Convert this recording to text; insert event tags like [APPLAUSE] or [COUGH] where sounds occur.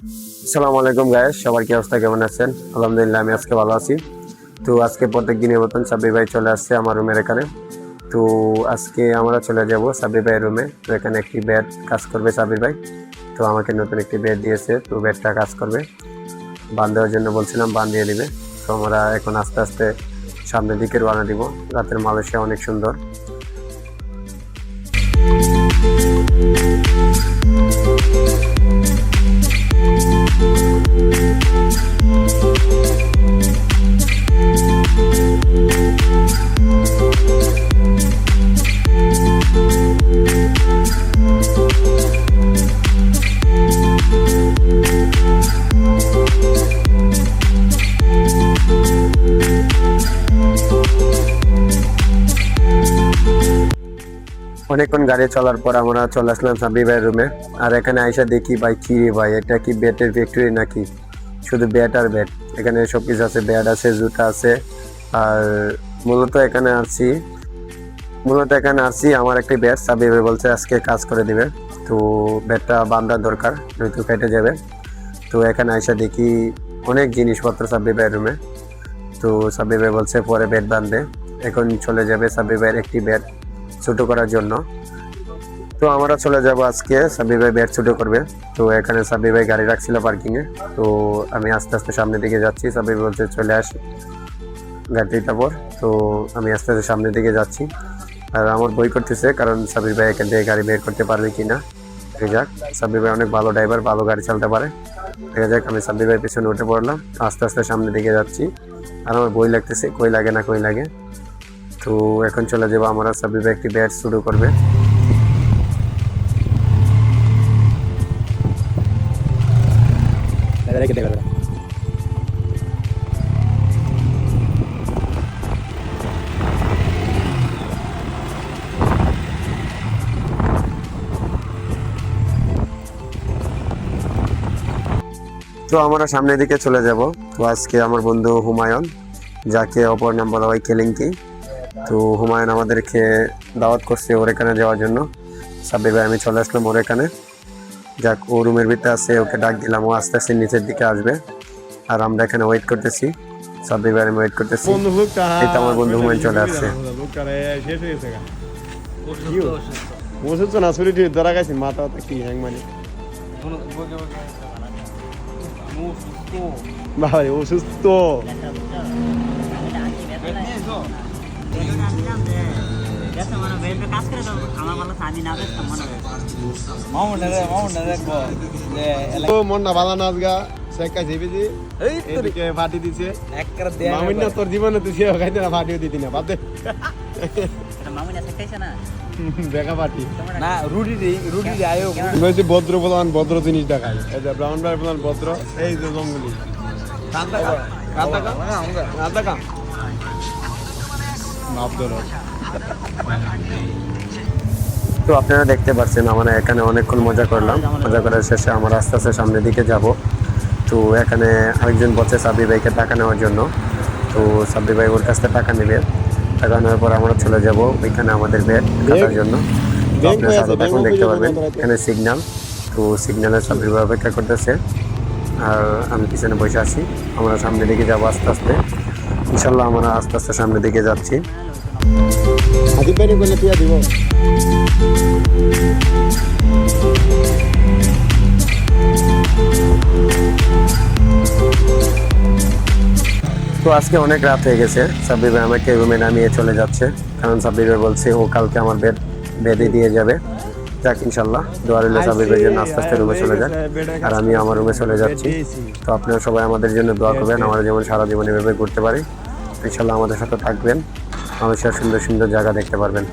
আসসালামু আলাইকুম গায়েস সবার কি অবস্থা, কেমন আছেন? আলহামদুলিল্লাহ, আমি আজকে ভালো আছি। তো আজকে প্রত্যেক দিনের মতন সাব্বির ভাই চলে আসছে আমার রুমের এখানে। তো আজকে আমরা চলে যাব সাব্বির ভাইয়ের রুমে তো এখানে একটি বেড কাজ করবে সাব্বির ভাই। তো আমাকে নতুন একটি বেড দিয়েছে, তো বেডটা কাজ করবে। বান দেওয়ার জন্য বলছিলাম, বান দিয়ে দিবে। তো আমরা এখন আস্তে আস্তে সামনের দিকে রওনা দিব। রাতের মালয়েশিয়া অনেক সুন্দর। অনেকক্ষণ গাড়ি চলার পর আমরা চলে আসলাম সাব্বির ভাইয়ের রুমে আর এখানে আইসা দেখি, ভাই, কি রে ভাই, এটা কি ব্যাটের ফ্যাক্টরি নাকি? শুধু ব্যাট আর ব্যাট। এখানে সব কিছু আছে, ব্যাট আছে, জুতা আছে। আর মূলত এখানে আসছি মূলত এখানে আসছি আমার একটি ব্যাট ভাই বলছে আজকে কাজ করে দিবে। তো ব্যাটটা বান্ধার দরকার, নয়তো কেটে যাবে। তো এখানে আইসা দেখি অনেক জিনিসপত্র সাব্বির রুমে। তো সাব্বির ভাই বলছে পরে ব্যাট বাঁধবে। এখন চলে যাবে সাব্বির একটি ব্যাট ছোট করার জন্য। তো আমরা চলে যাব আজকে সাব্বির ভাই ব্যাট ছোট করবে। তো এখানে সাব্বির ভাই গাড়ি রাখছিল পার্কিং এ। তো আমি আস্তে আস্তে সামনের দিকে যাচ্ছি। সাব্বির ভাই বলছে, চলে আস গাড়িটা পর তো আমি আস্তে আস্তে সামনের দিকে যাচ্ছি। আর আমার বই করতেছে, কারণ সাব্বির ভাই এখান থেকে গাড়ি বের করতে পারবে কি না দেখা যাক, সাব্বির ভাই অনেক ভালো ড্রাইভার ভালো গাড়ি চালাতে পারে। দেখা যাক, আমি সাব্বির ভাই পিছনে উঠে পড়লাম। আস্তে আস্তে সামনের দিকে যাচ্ছি। আর আমার বই লাগতেছে, কই লাগে না, কই লাগে। তো এখন চলে যাব, আমরা সাব্বির ভাই একটি ব্যাট শুরু করবে। তো আমরা সামনের দিকে চলে যাব। তো আজকে আমার বন্ধু হুমায়ুন যাকে অপর নাম বলা হয় কেলিংকি তো হুমায়ুন আমাদেরকে দাওয়াত করছে ওর এখানে যাওয়ার জন্য। সাব্বির ভাই আমি চলে আসলাম ওর এখানে। যাক ও রুমের ভিতরে আছে ওকে ডাক দিলাম ও আস্তে আস্তে নিচের দিকে আসবে। আর আমরা এখানে ওয়েট করতেছি। সাব্বির ভাই আমি ওয়েট করতেছি। তো আমার বন্ধু হুমায়ুন চলে আসছে। ওষুধ না শরীর ধরা গেছে মাথা কি হ্যাং মানে বাবা রে, অসুস্থ ও মন না ভালো নাচ গা এদিকে ফাটি দিছে মামিন তোর জীবনে তুই খাইতে না ফাটিও দিতি না বাদে দেখা ফাটি না [LAUGHS] রুটি রুটি ভদ্র প্রধান ভদ্র জিনিস দেখাই ব্রাহ্মণ ভাই প্রধান ভদ্র এই যে জঙ্গলি। তো আপনারা দেখতে পাচ্ছেন আমরা এখানে অনেকক্ষণ মজা করলাম। মজা করার শেষে আমরা আস্তে আস্তে সামনের দিকে যাব। তো এখানে আরেকজন বলছে সাব্বি ভাইকে টাকা নেওয়ার জন্য। তো সাব্বি ভাই ওর কাছ থেকে টাকা নেবে। নেওয়ার পর আমরা চলে যাব ওইখানে আমাদের ব্যাগ কাটার জন্য। আপনারা? সাথে এখন দেখতে পারবেন। এখানে সিগন্যাল তো সিগন্যালের সাব্বি অপেক্ষা করতেছে। আর আমি পিছনে বসে আছি। আমরা সামনের দিকে যাব আস্তে আস্তে। ইনশাল্লাহ আমরা আস্তে আস্তে সামনের দিকে যাচ্ছি। দিব। তো আজকে অনেক রাত হয়ে গেছে। সাব্বির ভাই আমাকে রুমে নামিয়ে চলে যাচ্ছে। কারণ সাব্বির ভাই বলছে ও কালকে আমার বেড বেঁধে দিয়ে যাবে। যাক ইনশাল্লাহ দোয়ার হলে সাব্বির ভাই জন্য। আস্তে আস্তে রুমে চলে যাক। আর আমি আমার রুমে চলে যাচ্ছি। তো আপনারা সবাই আমাদের জন্য দোয়া করবেন। আমরা যেমন সারা জীবন এভাবে ঘুরতে পারি। ইনশাল্লাহ আমাদের সাথে থাকবেন। মানুষের সুন্দর সুন্দর জায়গা দেখতে পারবেন।